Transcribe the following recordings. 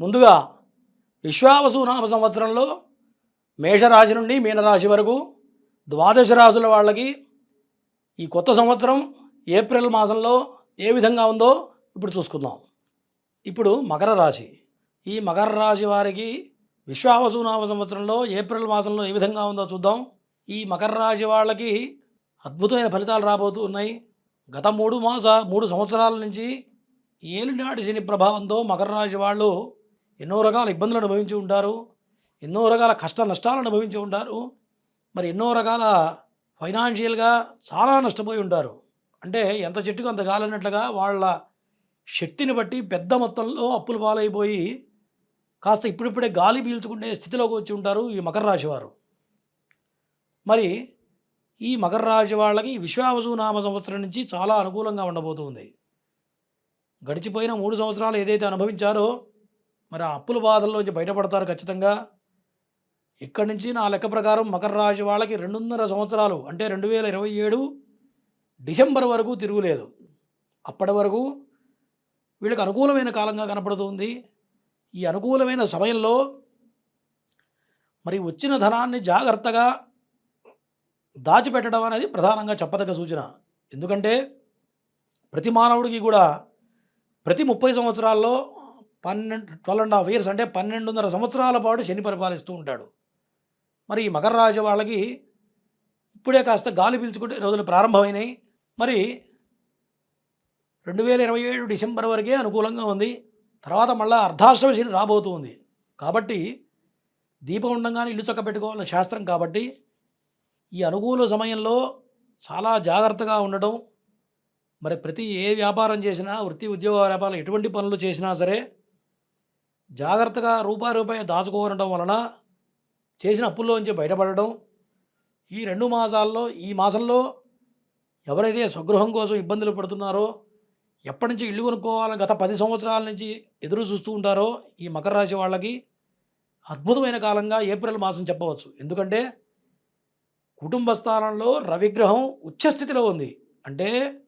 ముందుగా విశ్వావసు నామ సంవత్సరంలో మేషరాశి నుండి మీనరాశి వరకు ద్వాదశ రాశుల వాళ్ళకి ఈ కొత్త సంవత్సరం ఏప్రిల్ మాసంలో ఏ విధంగా ఉందో ఇప్పుడు చూసుకుందాం. ఇప్పుడు మకర రాశి. ఈ మకర రాశి వారికి విశ్వావసు నామ సంవత్సరంలో ఏప్రిల్ మాసంలో ఏ విధంగా ఉందో చూద్దాం. ఈ మకర రాశి వాళ్ళకి అద్భుతమైన ఫలితాలు రాబోతూ ఉన్నాయి. గత మూడు మాస మూడు సంవత్సరాల నుంచి ఏలినాటి శని ప్రభావంతో మకర రాశి వాళ్ళు ఎన్నో రకాల ఇబ్బందులు అనుభవించి ఉంటారు ఎన్నో రకాల కష్ట నష్టాలు అనుభవించి ఉంటారు మరి ఎన్నో రకాల ఫైనాన్షియల్గా చాలా నష్టపోయి ఉంటారు. అంటే ఎంత చెట్టుకు అంత కాలన్నట్లుగా వాళ్ళ శక్తిని బట్టి పెద్ద మొత్తంలో అప్పులు పాలైపోయి కాస్త ఇప్పుడిప్పుడే గాలి పీల్చుకునే స్థితిలోకి వచ్చి ఉంటారు ఈ మకర రాశి వారు. మరి ఈ మకర రాశి వాళ్ళకి విశ్వావసు నామ సంవత్సరం నుంచి చాలా అనుకూలంగా ఉండబోతుంది. గడిచిపోయిన మూడు సంవత్సరాలు ఏదైతే అనుభవించారో మరి ఆ అప్పుల బాధల్లోంచి బయటపడతారు ఖచ్చితంగా. ఇక్కడి నుంచి నా లెక్క ప్రకారం మకర రాశి వాళ్ళకి రెండున్నర సంవత్సరాలు అంటే రెండు వేల ఇరవై ఏడు డిసెంబర్ వరకు తిరుగులేదు. అప్పటి వరకు వీళ్ళకి అనుకూలమైన కాలంగా కనపడుతుంది. ఈ అనుకూలమైన సమయంలో మరి వచ్చిన ధనాన్ని జాగ్రత్తగా దాచిపెట్టడం అనేది ప్రధానంగా చెప్పదగ్గ సూచన. ఎందుకంటే ప్రతి మానవుడికి కూడా ప్రతి ముప్పై సంవత్సరాల్లో పన్నెండు ట్వెల్వ్ అండ్ హాఫ్ ఇయర్స్ అంటే పన్నెండున్నర సంవత్సరాల పాటు శని పరిపాలిస్తూ ఉంటాడు. మరి ఈ మకర రాశి వాళ్ళకి ఇప్పుడే కాస్త గాలి పీల్చుకుంటే రోజులు ప్రారంభమైనాయి. మరి రెండు వేల ఇరవై ఏడు డిసెంబర్ వరకే అనుకూలంగా ఉంది. తర్వాత మళ్ళీ అర్ధాశ్రమ శని రాబోతుంది కాబట్టి దీపం ఉండంగానే ఇల్లు చక్క పెట్టుకోవాలన్న శాస్త్రం కాబట్టి ఈ అనుకూల సమయంలో చాలా జాగ్రత్తగా ఉండడం మరి ప్రతి ఏ వ్యాపారం చేసినా వృత్తి ఉద్యోగ వ్యాపారాలు ఎటువంటి పనులు చేసినా సరే జాగ్రత్తగా రూపాయి రూపాయి దాచుకోవడం వలన చేసిన అప్పుల్లోంచి బయటపడడం. ఈ రెండు మాసాల్లో ఈ మాసంలో ఎవరైతే స్వగృహం కోసం ఇబ్బందులు పడుతున్నారో ఎప్పటి నుంచి ఇల్లు కొనుక్కోవాలని గత పది సంవత్సరాల నుంచి ఎదురు చూస్తూ ఉంటారో ఈ మకర రాశి వాళ్ళకి అద్భుతమైన కాలంగా ఏప్రిల్ మాసం చెప్పవచ్చు. ఎందుకంటే కుటుంబ స్థానంలో రవిగ్రహం ఉచ్చస్థితిలో ఉంది. అంటే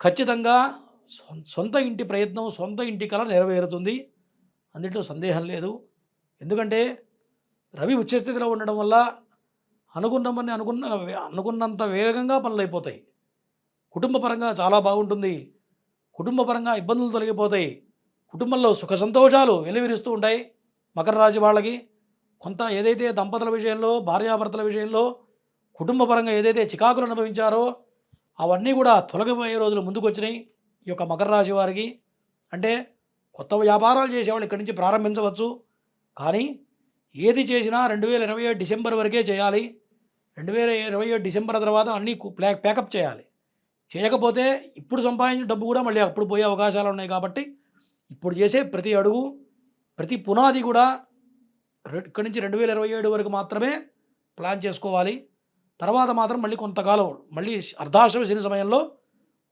ఖచ్చితంగా సొంత ఇంటి ప్రయత్నం సొంత ఇంటి కళ నెరవేరుతుంది. అందులో సందేహం లేదు. ఎందుకంటే రవి ఉచ్చస్థితిలో ఉండడం వల్ల అనుకున్నామని అనుకున్న అనుకున్నంత వేగంగా పనులు అయిపోతాయి. కుటుంబపరంగా చాలా బాగుంటుంది. కుటుంబపరంగా ఇబ్బందులు తొలగిపోతాయి. కుటుంబంలో సుఖ సంతోషాలు వెలువిరుస్తూ ఉంటాయి మకర రాశి వాళ్ళకి. కొంత ఏదైతే దంపతుల విషయంలో భార్యాభర్తల విషయంలో కుటుంబపరంగా ఏదైతే చికాకులు అనుభవించారో అవన్నీ కూడా తొలగిపోయే రోజులు ముందుకు వచ్చినాయి ఈ యొక్క మకర రాశి వారికి. అంటే కొత్త వ్యాపారాలు చేసేవాళ్ళు ఇక్కడి నుంచి ప్రారంభించవచ్చు. కానీ ఏది చేసినా రెండు వేల ఇరవై ఏడు డిసెంబర్ వరకే చేయాలి. రెండు వేల ఇరవై ఏడు డిసెంబర్ తర్వాత అన్నీ కు- ప్లా ప్యాకప్ చేయాలి. చేయకపోతే ఇప్పుడు సంపాదించిన డబ్బు కూడా మళ్ళీ అప్పుడు పోయే అవకాశాలు ఉన్నాయి కాబట్టి ఇప్పుడు చేసే ప్రతి అడుగు ప్రతి పునాది కూడా ఇక్కడి నుంచి రెండు వేల ఇరవై ఏడు వరకు మాత్రమే ప్లాన్ చేసుకోవాలి. తర్వాత మాత్రం మళ్ళీ కొంతకాలం మళ్ళీ అర్ధాశ్రమ శని సమయంలో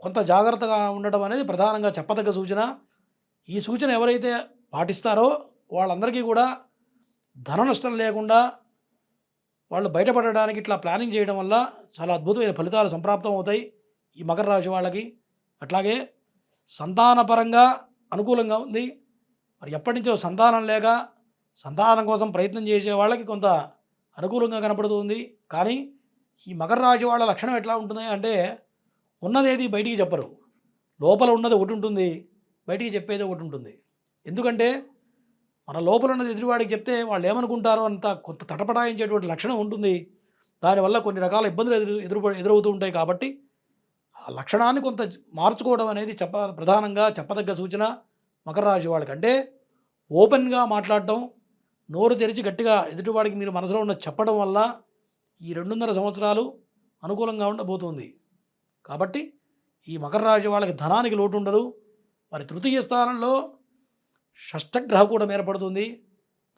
కొంత జాగ్రత్తగా ఉండడం అనేది ప్రధానంగా చెప్పదగ్గ సూచన. ఈ సూచన ఎవరైతే పాటిస్తారో వాళ్ళందరికీ కూడా ధన నష్టం లేకుండా వాళ్ళు బయటపడడానికి ఇట్లా ప్లానింగ్ చేయడం వల్ల చాలా అద్భుతమైన ఫలితాలు సంప్రాప్తం అవుతాయి ఈ మకర రాశి వాళ్ళకి. అట్లాగే సంతానపరంగా అనుకూలంగా ఉంది. మరి ఎప్పటి నుంచో సంతానం లేక సంతానం కోసం ప్రయత్నం చేసే వాళ్ళకి కొంత అనుకూలంగా కనపడుతుంది. కానీ ఈ మకర రాశి వాళ్ళ లక్షణం ఎట్లా ఉంటుంది అంటే ఉన్నదేది బయటికి చెప్పరు. లోపల ఉన్నది ఒకటి ఉంటుంది. బయటికి చెప్పేది ఒకటి ఉంటుంది. ఎందుకంటే మన లోపల ఉన్నది ఎదుటివాడికి చెప్తే వాళ్ళు ఏమనుకుంటారో అంత కొంత తటపటాయించేటువంటి లక్షణం ఉంటుంది. దానివల్ల కొన్ని రకాల ఇబ్బందులు ఎదురు ఎదురు ఎదురవుతూ ఉంటాయి కాబట్టి ఆ లక్షణాన్ని కొంత మార్చుకోవడం అనేది చెప్ప ప్రధానంగా చెప్పదగ్గ సూచన మకర రాశి వాళ్ళకి అంటే ఓపెన్గా మాట్లాడటం నోరు తెరిచి గట్టిగా ఎదుటివాడికి మీరు మనసులో ఉన్న చెప్పడం వల్ల ఈ రెండున్నర సంవత్సరాలు అనుకూలంగా ఉండబోతుంది. కాబట్టి ఈ మకర రాశి వాళ్ళకి ధనానికి లోటు ఉండదు. మరి తృతీయ స్థానంలో షష్టగ్రహ కూటమి ఏర్పడుతుంది.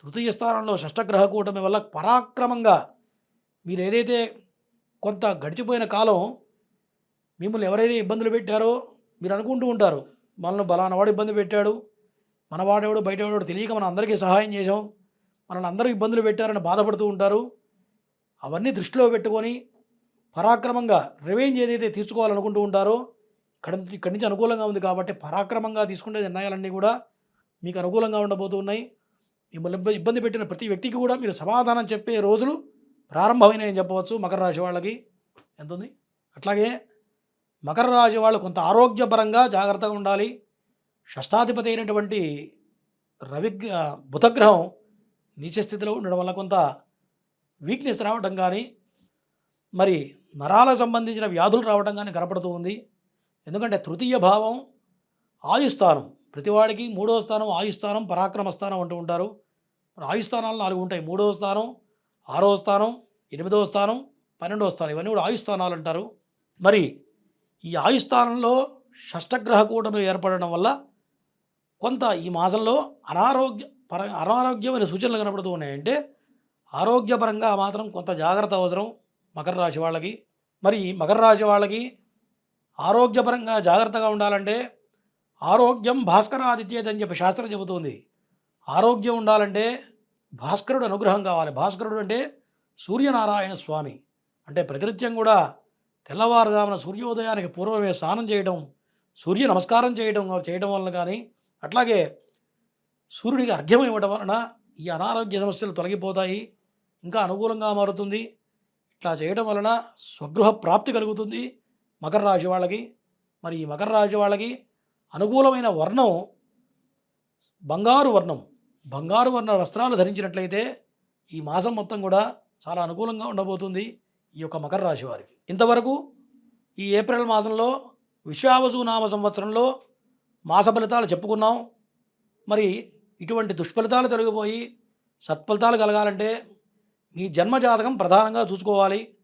తృతీయ స్థానంలో షష్టగ్రహ కూటమి వల్ల పరాక్రమంగా మీరు ఏదైతే కొంత గడిచిపోయిన కాలం మిమ్మల్ని ఎవరైతే ఇబ్బందులు పెట్టారో మీరు అనుకుంటూ ఉంటారు మనల్ని బలానా వాడు ఇబ్బంది పెట్టాడు మన వాడేవాడు బయటవాడు తెలియక మనం అందరికీ సహాయం చేసాం మనల్ని అందరూ ఇబ్బందులు పెట్టారని బాధపడుతూ ఉంటారు. అవన్నీ దృష్టిలో పెట్టుకొని పరాక్రమంగా రివెంజ్ ఏదైతే తీర్చుకోవాలనుకుంటూ ఉంటారో ఇక్కడ నుంచి ఇక్కడి నుంచి అనుకూలంగా ఉంది కాబట్టి పరాక్రమంగా తీసుకునే నిర్ణయాలన్నీ కూడా మీకు అనుకూలంగా ఉండబోతున్నాయి. మిమ్మల్ని ఇబ్బంది పెట్టిన ప్రతి వ్యక్తికి కూడా మీరు సమాధానం చెప్పే రోజులు ప్రారంభమైనాయని చెప్పవచ్చు మకర రాశి వాళ్ళకి. ఎంత ఉంది అట్లాగే మకర రాశి వాళ్ళు కొంత ఆరోగ్యపరంగా జాగ్రత్తగా ఉండాలి. షష్టాధిపతి అయినటువంటి రవి బుధగ్రహం నీచ స్థితిలో ఉండడం వల్ల కొంత వీక్నెస్ రావడం కానీ మరి నరాలకు సంబంధించిన వ్యాధులు రావడం కానీ కనపడుతూ ఉంది. ఎందుకంటే తృతీయ భావం ఆయుస్థానం. ప్రతివాడికి మూడవ స్థానం ఆయుస్థానం పరాక్రమ స్థానం అంటూ ఉంటారు. ఆయుస్థానాలు నాలుగు ఉంటాయి. మూడవ స్థానం ఆరవ స్థానం ఎనిమిదవ స్థానం పన్నెండవ స్థానం ఇవన్నీ కూడా ఆయుస్థానాలు అంటారు. మరి ఈ ఆయుస్థానంలో షష్టగ్రహ కూటమి ఏర్పడడం వల్ల కొంత ఈ మాసంలో అనారోగ్య పర అనారోగ్యమైన సూచనలు కనబడుతూ ఉన్నాయంటే ఆరోగ్యపరంగా మాత్రం కొంత జాగ్రత్త అవసరం మకర రాశి వాళ్ళకి. మరి ఈ మకర రాశి వాళ్ళకి ఆరోగ్యపరంగా జాగ్రత్తగా ఉండాలంటే ఆరోగ్యం భాస్కరాదిత్యేది అని చెప్పి శాస్త్రం చెబుతుంది. ఆరోగ్యం ఉండాలంటే భాస్కరుడు అనుగ్రహం కావాలి. భాస్కరుడు అంటే సూర్యనారాయణ స్వామి. అంటే ప్రతినిత్యం కూడా తెల్లవారుజామున సూర్యోదయానికి పూర్వమే స్నానం చేయడం సూర్య నమస్కారం చేయడం చేయడం వలన కానీ అట్లాగే సూర్యుడికి అర్ఘ్యం ఇవ్వడం వలన ఈ అనారోగ్య సమస్యలు తొలగిపోతాయి ఇంకా అనుకూలంగా మారుతుంది. ఇట్లా చేయడం వలన స్వగృహ ప్రాప్తి కలుగుతుంది. మకర రాశి వాళ్ళకి మరి ఈ మకర రాశి వాళ్ళకి అనుకూలమైన వర్ణం బంగారు వర్ణం బంగారు వర్ణ వస్త్రాలు ధరించినట్లయితే ఈ మాసం మొత్తం కూడా చాలా అనుకూలంగా ఉండబోతుంది ఈ యొక్క మకర రాశి వారికి. ఇంతవరకు ఈ ఏప్రిల్ మాసంలో విశ్వావసు నామ సంవత్సరంలో మాస ఫలితాలు చెప్పుకున్నాం. మరి ఇటువంటి దుష్ఫలితాలు తొలగిపోయి సత్ఫలితాలు కలగాలంటే మీ జన్మజాతకం ప్రధానంగా చూసుకోవాలి.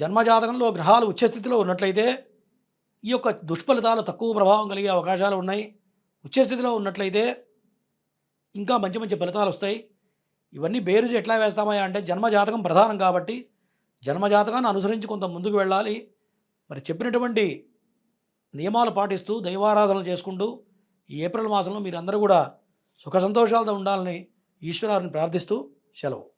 జన్మజాతకంలో గ్రహాలు ఉచ్చస్థితిలో ఉన్నట్లయితే ఈ యొక్క దుష్ఫలితాలు తక్కువ ప్రభావం కలిగే అవకాశాలు ఉన్నాయి. ఉచ్చస్థితిలో ఉన్నట్లయితే ఇంకా మంచి మంచి ఫలితాలు వస్తాయి. ఇవన్నీ బేరుజు ఎట్లా వేస్తామయ్యా అంటే జన్మజాతకం ప్రధానం కాబట్టి జన్మజాతకాన్ని అనుసరించి కొంత ముందుకు వెళ్ళాలి. మరి చెప్పినటువంటి నియమాలు పాటిస్తూ దైవారాధనలు చేసుకుంటూ ఈ ఏప్రిల్ మాసంలో మీరందరూ కూడా సుఖ సంతోషాలతో ఉండాలని ఈశ్వరాన్ని ప్రార్థిస్తూ సెలవు.